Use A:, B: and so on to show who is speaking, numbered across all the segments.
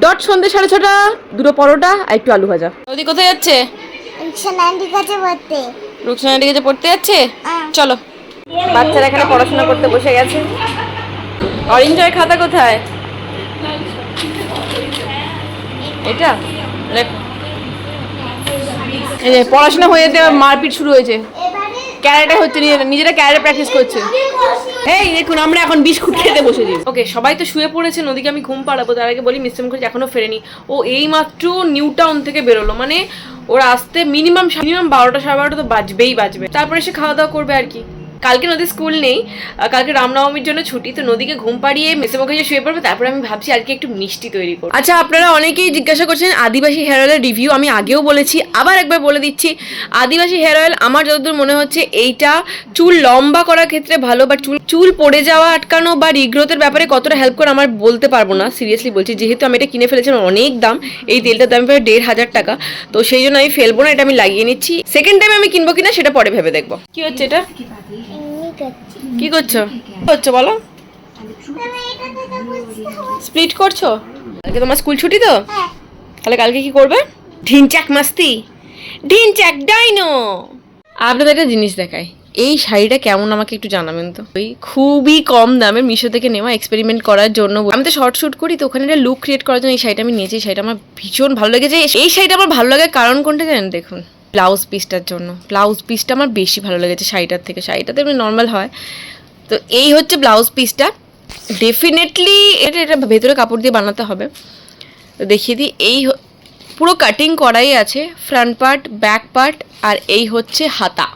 A: Dot সন্ধ্যে সাড়ে ছটা দুটো পরোটা আর একটু আলু ভাজা। নদী কোথায় যাচ্ছে?
B: নান্ডি কাছে পড়তে।
A: রুকসানাটি কাছে পড়তে যাচ্ছে?
B: আহ।
A: চলো। বাচ্চারা এখানে পড়াশোনা করতে বসে গেছে। অরেঞ্জয়ের খাতা কোথায়? এটা। এই যে পড়াশোনা হয়ে যেতে মারপিট শুরু হয়েছে।
B: এবারে
A: ক্যারেটে হচ্ছে নিজেরা- নিজেরা ক্যারেটে প্র্যাকটিস করছে। এই, দেখুন, আমরা এখন বিস্কুট খেতে বসেছি। ওকে সবাই তো শুয়ে পড়েছে, নদীকে আমি ঘুম পাড়াবো। তার আগে বলি, মিস্টার মুখার্জি এখনও ফেরেনি। ও এই মাত্র নিউ টাউন থেকে বেরোলো। মানে ওরা আসতে মিনিমাম মিনিমাম বারোটা সাড়ে বারোটা তো বাজবেই বাজবে। তারপরে সে খাওয়া দাওয়া করবে আর কি। কালকে নদীর স্কুল নেই কালকে রামনবমীর জন্য ছুটি তো নদীকে ঘুম পাড়িয়ে মেসে মুখার্জি শুয়ে পড়বে তারপরে আমি ভাবছি আর কি একটু মিষ্টি তৈরি করব। আচ্ছা আপনারা অনেকেই জিজ্ঞাসা করছেন আদিবাসী হেয়ার অয়েলের রিভিউ আমি আগেও বলেছি আবার একবার বলে দিচ্ছি আদিবাসী হেয়ার অয়েল আমার যতদূর মনে হচ্ছে এইটা চুল লম্বা করার ক্ষেত্রে ভালো বা চুল চুল পড়ে যাওয়া আটকানো বা রিগ্রোথের ব্যাপারে কতটা হেল্প করে আমার বলতে পারব না সিরিয়াসলি বলছি যেহেতু আমি এটা কিনে ফেলেছিলাম অনেক দাম এই তেলটার দাম প্রায় দেড় হাজার টাকা তো সেই জন্য আমি ফেলব না এটা আমি লাগিয়ে নিচ্ছি। সেকেন্ড টাইম আমি কিনবো কিনা সেটা পরে ভেবে দেখব। কি হচ্ছে এটা? কি করছ? করছ বলো? স্প্লিট করছ? কালকে তোমার স্কুল ছুটি তো?
B: হ্যাঁ।
A: তাহলে কালকে কি করবে? ঢিনচাক মাস্তি। ঢিনচাক ডাইনো। আপনাদের একটা জিনিস দেখায় এই শাড়িটা কেমন আমাকে একটু জানাবেন তো? ওই খুবই কম দামে মিশো থেকে নেওয়া এক্সপেরিমেন্ট করার জন্য আমি তো শর্ট শুট করি তো ওখানে একটা লুক ক্রিয়েট করার জন্য এই শাড়িটা আমি নিয়েছি। এই শাড়িটা আমার ভীষণ ভালো লেগেছে। এই শাড়িটা আমার ভালো লাগার কারণ কোনটা জানেন? দেখুন। ব্লাউজ পিসটার জন্য। ব্লাউজ পিসটা আমার বেশি ভালো লেগেছে শাড়িটার থেকে। শাড়িটাতে এমনি নর্মাল হয়। তো এই হচ্ছে ব্লাউজ পিসটা। ডেফিনেটলি এটা এটা ভেতরে কাপড় দিয়ে বানাতে হবে। তো দেখিয়ে দিই, এই পুরো কাটিং করাই আছে। ফ্রন্ট পার্ট ব্যাক পার্ট আর এই হচ্ছে হাতা।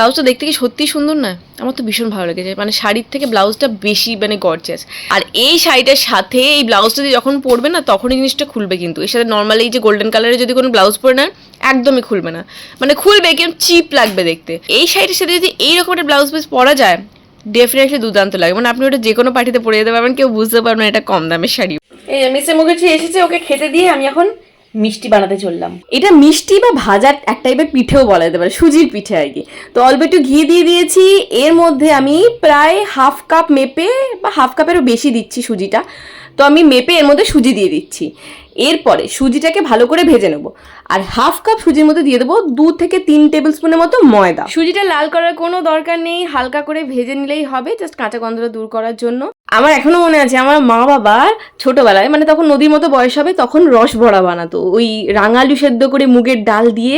A: ব্লাউজটা দেখতে কি সত্যি সুন্দর না? আমার তো ভীষণ ভালো লেগেছে। মানে শাড়ির থেকে ব্লাউজটা বেশি মানে গর্জিয়াস আর এই শাড়িটার সাথে এই ব্লাউজটা যখন পরবে না, তখনই জিনিসটা খুলবে কিন্তু। এর সাথে নর্মালি এই যে গোল্ডেন কালারের যদি কোনো ব্লাউজ পরে নেন, একদমই খুলবে না। মানে খুলবে, কিন্তু চিপ লাগবে দেখতে। এই শাড়িটার সাথে যদি এই একটা ব্লাউজ পিস পরা যায় ডেফিনেটলি দুর্দান্ত লাগে। মানে আপনি ওটা যে কোনো পার্টিতে পরে যেতে পারবেন, কেউ বুঝতে পারবেন এটা কম দামের শাড়ি। এই মিসে মুখার্জি এসেছে, ওকে খেতে দিয়ে আমি এখন মিষ্টি বানাতে চললাম। এটা মিষ্টি বা ভাজা এক টাইপের পিঠেও বলা যেতে পারে সুজির পিঠে আর কি। তো অল্প একটু ঘি দিয়ে দিয়েছি এর মধ্যে আমি প্রায় হাফ কাপ মেপে বা হাফ কাপেরও বেশি দিচ্ছি সুজিটা। তো আমি মেপে এর মধ্যে সুজি দিয়ে দিচ্ছি। এরপরে সুজিটাকে ভালো করে ভেজে নেব। আর হাফ কাপ সুজির মধ্যে দিয়ে দেবো দু থেকে তিন টেবিল স্পুনের মতো ময়দা। সুজিটা লাল করার কোনো দরকার নেই হালকা করে ভেজে নিলেই হবে জাস্ট কাঁচা গন্ধটা দূর করার জন্য। আমার এখনও মনে আছে, আমার মা বাবা ছোটবেলায় মানে তখন নদীর মতো বয়স হবে, তখন রস ভরা বানাতো। ওই রাঙালু সেদ্ধ করে মুগের ডাল দিয়ে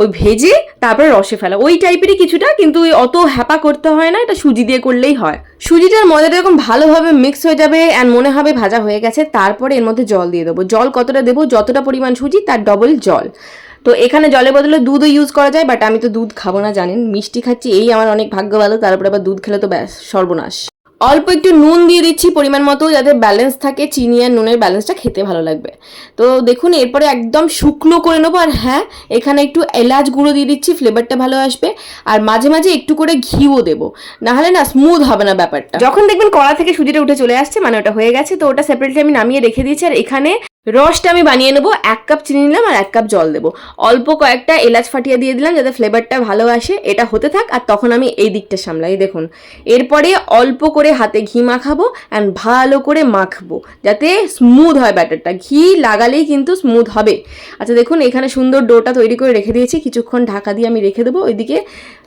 A: ওই ভেজে তারপরে রসে ফেলা। ওই টাইপেরই কিছুটা, কিন্তু ওই অত হ্যাপা করতে হয় না, এটা সুজি দিয়ে করলেই হয়। সুজিটার ময়দাটা যখন ভালোভাবে মিক্স হয়ে যাবে অ্যান্ড মনে হবে ভাজা হয়ে গেছে, তারপরে এর মধ্যে জল দিয়ে দেবো। জল কতটা দেবো, যতটা পরিমাণ সুজি, তার ডবল জল। তো এখানে জলের বদলে দুধও ইউজ করা যায় বাট আমি তো দুধ খাব না, জানেন? মিষ্টি খাচ্ছি, এই আমার অনেক ভাগ্য ভালো, তারপরে আবার দুধ খেলে তো ব্যাস, সর্বনাশ। অল্প একটু নুন দিয়ে দিচ্ছি পরিমাণ মতো, যাতে ব্যালেন্স থাকে, চিনি আর নুনের ব্যালেন্সটা খেতে ভালো লাগবে। তো দেখুন, এরপরে একদম শুকনো করে নেব, আর হ্যাঁ এখানে একটু এলাচ গুঁড়ো দিয়ে দিচ্ছি ফ্লেভারটা ভালো আসবে। আর মাঝে মাঝে একটু করে ঘিও দেবো, নাহলে না স্মুথ হবে না ব্যাপারটা। যখন দেখবেন কড়া থেকে সুজিটা উঠে চলে আসছে মানে ওটা হয়ে গেছে, তো ওটা সেপারেটলি আমি নামিয়ে রেখে দিয়েছি, আর এখানে রসটা আমি বানিয়ে নেব, এক কাপ চিনি নিলাম আর এক কাপ জল দেবো। অল্প কয়েকটা এলাচ ফাটিয়ে দিয়ে দিলাম যাতে ফ্লেভারটা ভালো আসে, এটা হতে থাক। আর তখন আমি এই দিকটা সামলাই, দেখুন। এরপরে অল্প করে হাতে ঘি মাখাবো অ্যান্ড ভালো করে মাখবো, যাতে স্মুথ হয় ব্যাটারটা। ঘি লাগালেই কিন্তু স্মুথ হবে। আচ্ছা দেখুন, এখানে সুন্দর ডোটা তৈরি করে রেখে দিয়েছি। কিছুক্ষণ ঢাকা দিয়ে আমি রেখে দেবো। ওইদিকে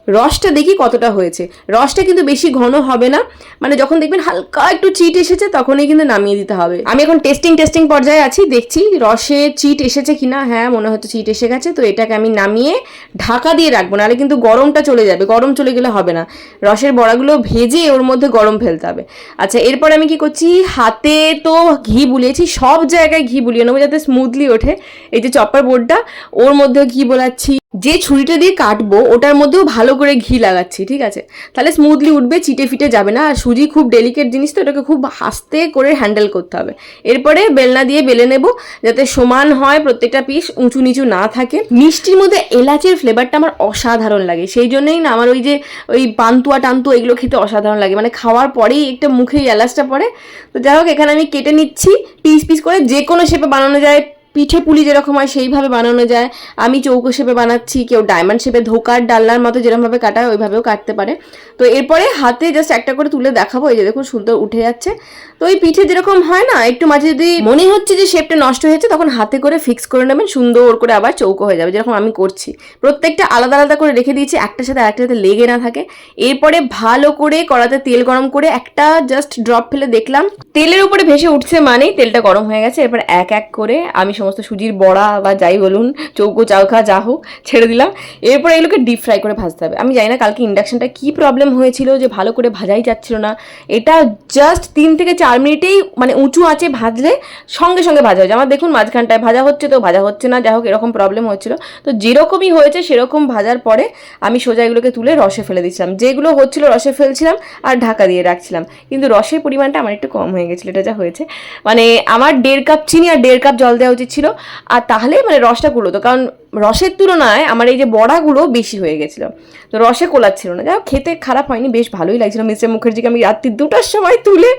A: রসটা দেখি কতটা হয়েছে। রসটা কিন্তু বেশি ঘন হবে না। মানে যখন দেখবেন হালকা একটু চিট এসেছে, তখনই কিন্তু নামিয়ে দিতে হবে। আমি এখন টেস্টিং টেস্টিং পর্যায়ে আছি, দেখছি রসে চিট এসেছে কিনা। হ্যাঁ মনে হচ্ছে চিট এসে গেছে। তো এটাকে আমি নামিয়ে ঢাকা দিয়ে রাখব। নাহলে কিন্তু গরমটা চলে যাবে। গরম চলে গেলে হবে না। রসের বড়াগুলো ভেজে ওর মধ্যে গরম ফেলতে হবে। আচ্ছা এরপর আমি কি করছি? হাতে তো ঘি বুলিয়েছি। সব জায়গায় ঘি বুলিয়ে নেব যাতে স্মুথলি ওঠে। এই যে চপার বোর্ডটা, ওর মধ্যে ঘি বোলাচ্ছি। যে ছুরিটা দিয়ে কাটবো, ওটার মধ্যেও ভালো করে ঘি লাগাচ্ছি, ঠিক আছে? তাহলে স্মুথলি উঠবে, চিটে ফিটে যাবে না। আর সুজি খুব ডেলিকেট জিনিস তো, এটাকে খুব হাসতে করে হ্যান্ডেল করতে হবে। এরপরে বেলনা দিয়ে বেলে নেব, যাতে সমান হয় প্রত্যেকটা পিস উঁচু নিচু না থাকে। মিষ্টির মধ্যে এলাচের ফ্লেভারটা আমার অসাধারণ লাগে। সেই জন্যই না আমার ওই যে ওই পান্তুয়া টান্তুয়া, এগুলো খেতে অসাধারণ লাগে। মানে খাওয়ার পরেই একটা মুখে এলাচটা পড়ে। তো যাই হোক, এখানে আমি কেটে নিচ্ছি পিস পিস করে যে কোনো শেপে বানানো যায়। পিঠে পুলি যেরকম হয় সেইভাবে বানানো যায়। আমি চৌকো শেপে বানাচ্ছি, কেউ ডায়মন্ড শেপে ধোকার ডালনার মতো যেরকমভাবে কাটায়, ওইভাবেও কাটতে পারে। তো এরপরে হাতে জাস্ট একটা করে তুলে দেখাবো, এই যে দেখুন সুন্দর উঠে যাচ্ছে। তো ওই পিঠে যেরকম হয় না, একটু মাঝে যদি মনে হচ্ছে যে শেপটা নষ্ট হয়েছে, তখন হাতে করে ফিক্স করে নেবেন, সুন্দর করে আবার চৌকো হয়ে যাবে, যেরকম আমি করছি। প্রত্যেকটা আলাদা আলাদা করে রেখে দিয়েছি, একটার সাথে আরেকটার সাথে লেগে না থাকে। এরপরে ভালো করে কড়াতে তেল গরম করে একটা জাস্ট ড্রপ ফেলে দেখলাম। তেলের উপরে ভেসে উঠছে মানেই তেলটা গরম হয়ে গেছে, এরপর এক এক করে আমি সমস্ত সুজির বড়া বা যাই বলুন, চৌকো, চাউখা, যা হোক, ছেড়ে দিলাম। এরপর এগুলোকে ডিপ ফ্রাই করে ভাজতে হবে। আমি জানি না কালকে ইন্ডাকশনটা কি প্রবলেম হয়েছিল যে ভালো করে ভাজাই যাচ্ছিল না। এটা জাস্ট তিন থেকে চার মিনিটেই মানে উঁচু আঁচে ভাজলে সঙ্গে সঙ্গে ভাজা হয়ে যায়। আমার দেখুন মাঝখানটায় ভাজা হচ্ছে তো, ভাজা হচ্ছে না যাই হোক, এরকম প্রবলেম হচ্ছিল তো যেরকমই হয়েছে, সেরকম ভাজার পরে আমি সোজা এগুলোকে তুলে রসে ফেলে দিচ্ছিলাম। যেগুলো হচ্ছিল রসে ফেলছিলাম আর ঢাকা দিয়ে রাখছিলাম। কিন্তু রসের পরিমাণটা আমার একটু কম হয়ে গেছিল, এটা যা হয়েছে। মানে আমার দেড় কাপ চিনি আর দেড় কাপ জল দেওয়া উচিত ছিল আর তাহলে মানে রসটা কুলোতো কারণ রসের তুলনায় আমার এই যে বড়াগুলো বেশি হয়ে গেছিল। তো রসে কোলাচ্ছিল না। যাই হোক খেতে খারাপ হয়নি বেশ ভালোই লাগছিল। মিস্টার মুখার্জিকে আমি রাত্রি দুটার সময় তুলে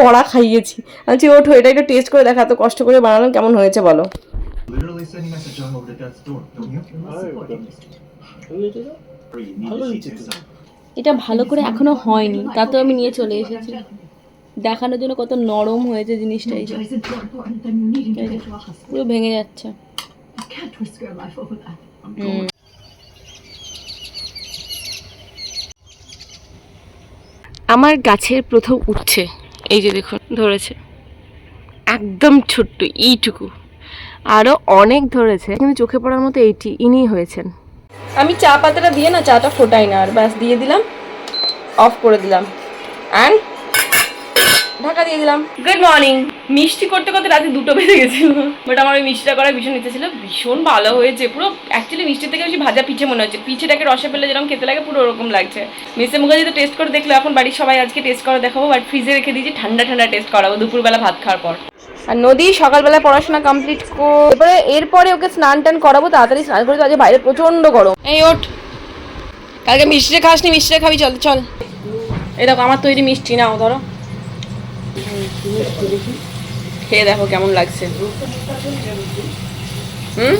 A: বড়া খাইয়েছি। আমি ওঠো এটা একটু টেস্ট করে দেখা। এত কষ্ট করে বানালাম কেমন হয়েছে বলো. এটা ভালো করে এখনও হয়নি। তা তো আমি নিয়ে চলে এসেছি। দেখানোর জন্য কত নরম হয়েছে জিনিসটা এই. পুরো ভেঙে যাচ্ছে। আমার গাছের প্রথম উঠছে এই যে দেখুন ধরেছে। একদম ছোট্ট এইটুকু। আরও অনেক ধরেছে। কিন্তু চোখে পড়ার মতো এইটি ইনি হয়েছেন। আমি চা পাতাটা দিয়ে না চাটা ফোটাই না আর ব্যাস দিয়ে দিলাম অফ করে দিলাম। অ্যান্ড ঢাকা দিয়ে দিলাম। গুড মর্নিং মিষ্টি করতে করতে রাতে দুটো বেজে গেছিল। বাট আমার ওই মিষ্টিটা করার ভীষণ ইচ্ছে ছিল। ভীষণ ভালো হয়েছে। পুরো অ্যাকচুয়ালি মিষ্টির থেকে বেশি ভাজা পিঠে মনে হচ্ছে। পিঠেটাকে রসে ফেলে যেরকম খেতে লাগে পুরো ওরকম লাগছে। মিস্টার মুখার্জি তো টেস্ট করে দেখল। এখন বাড়ির সবাই আজকে টেস্ট করে দেখাবো। বাট ফ্রিজে রেখে দিয়েছি ঠান্ডা ঠান্ডা টেস্ট করাবো। দুপুরবেলা ভাত খাওয়ার পর। আর নদী সকালবেলা পড়াশোনা কমপ্লিট এরপরে এরপরে ওকে স্নান টান করাবো। তাড়াতাড়ি স্নান করে তো আজকে বাইরে প্রচণ্ড গরম। এই ওঠ। কালকে মিষ্টিটা খাসনি মিষ্টিটা খাবি চল চল। এই দেখো আমার তৈরি মিষ্টি নাও ধরো। খেয়ে দেখো কেমন লাগছে। হুম?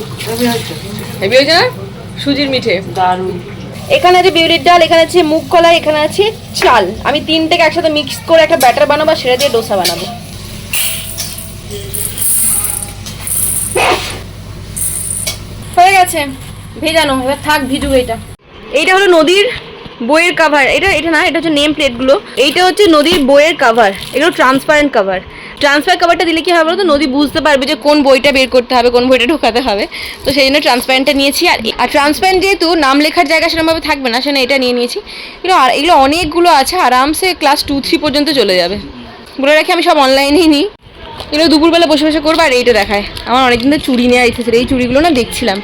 A: হেভি হয়েছে না? সুজির মিঠে।
C: দারুণ।
A: এখানে আছে বিউলির ডাল এখানে আছে মুগ কলাই এখানে আছে চাল। আমি তিনটেকে একসাথে মিক্স করে একটা ব্যাটার বানাবো আর সেটা দিয়ে ডোসা বানাবো। হয়ে গেছে। ভেজানো। এবার থাক ভিজুক এইটা এইটা হলো নদীর বইয়ের কাভার এটা এটা না, এটা হচ্ছে নেম প্লেটগুলো এইটা হচ্ছে নদীর বইয়ের কাভার এগুলো ট্রান্সপারেন্ট কাভার ট্রান্সপারেন্ট কাভারটা দিলে কি হবে বলতো? নদী বুঝতে পারবে যে কোন বইটা বের করতে হবে, কোন বইটা ঢোকাতে হবে। তো সেই জন্য ট্রান্সপারেন্টটা নিয়েছি। আর আর ট্রান্সপারেন্ট যেহেতু নাম লেখার জায়গা সেরকমভাবে থাকবে না, সেজন্য এটা নিয়ে নিয়েছি। এগুলো, আর এগুলো অনেকগুলো আছে, আরামসে ক্লাস টু থ্রি পর্যন্ত চলে যাবে। বলে রাখি, আমি সব অনলাইনেই নিই। এগুলো দুপুরবেলা বসে বসে করব, আর এইটা দেখায়। আমার অনেকদিন ধরে চুড়ি নেওয়া ইচ্ছে ছিল, এই চুড়িগুলো না দেখছিলাম।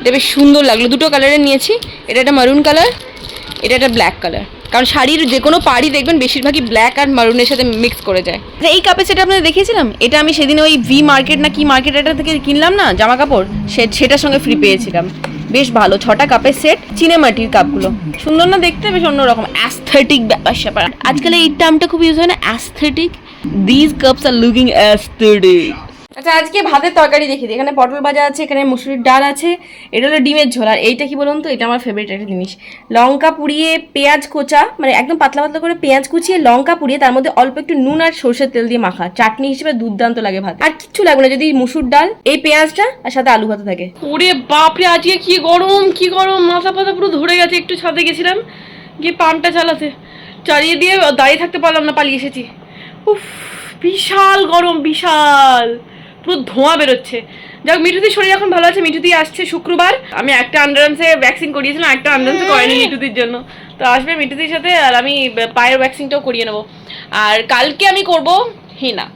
A: এটা বেশ সুন্দর লাগল। দুটো কালারের নিয়েছি। এটা একটা মারুন কালার এটা একটা ব্ল্যাক কালার কারণ শাড়ির যে কোনো পাড়ি দেখবেন বেশিরভাগই ব্ল্যাক আর মারুনের সাথে মিক্স করে যায়। আচ্ছা, এই কাপের সেটা আপনাদের দেখিয়েছিলাম? এটা আমি সেদিন ওই ভি মার্কেট না কি মার্কেট এটা থেকে কিনলাম না জামা কাপড় সে সেটার সঙ্গে ফ্রি পেয়েছিলাম। বেশ ভালো ছটা কাপের সেট চিনেমাটির কাপগুলো সুন্দর না দেখতে? বেশ অন্যরকম অ্যাস্থেটিক ব্যাপার স্যাপার। আজকাল এই টার্মটা খুব ইউজ হয় না aesthetic these cups are looking aesthetic আচ্ছা আজকে ভাতের তরকারি দেখি। এখানে পটল ভাজা আছে, এখানে মুসুরির ডাল আছে, এটা হলো ডিমের ঝোল। আর এইটা কি বলুন তো? এটা আমার ফেভারিট একটা জিনিস। লঙ্কা পুড়িয়ে পেঁয়াজ কোচা মানে একদম পাতলা পাতলা করে পেঁয়াজ কুচিয়ে লঙ্কা পুড়িয়ে তার মধ্যে অল্প একটু নুন আর সর্ষের তেল দিয়ে মাখা। চাটনি হিসেবে দুর্দান্ত লাগে ভাত। আর কিচ্ছু লাগবে না, যদি মুসুর ডাল, এই পেঁয়াজটা আর সাথে আলু ভাতে থাকে। ওরে বাপরে, আজকে কি গরম কি গরম, মাথা পাতা পুরো ধরে গেছে, একটু ছাদে গেছিলাম, গিয়ে পানটা চালাতে। চালিয়ে দিয়ে দাঁড়িয়ে থাকতে পারলাম না, পালিয়ে এসেছি। উফ, বিশাল গরম, বিশাল। পুরো ধোঁয়া বেরোচ্ছে। যাক মিঠুদির শরীর এখন ভালো আছে মিঠুদি আসছে শুক্রবার। আমি একটা আন্ডারান্সে ভ্যাকসিন করিয়েছিলাম একটা আন্ডারান্সে করেনি মিঠুদির জন্য। তো আসবে মিঠুদির সাথে আর আমি পায়ের ভ্যাকসিনটাও করিয়ে নেব। আর কালকে আমি করব হেনা।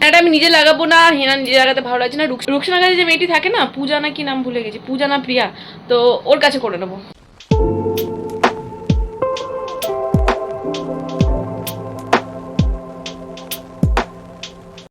A: এটা আমি নিজে লাগাবো না হেনা নিজে লাগাতে ভালো লাগছে না। রুকস- রুকসানা কাছে যে মেয়েটি থাকে না পূজা না কি নাম ভুলে গেছি পূজা না প্রিয়া তো ওর কাছে করে নেব।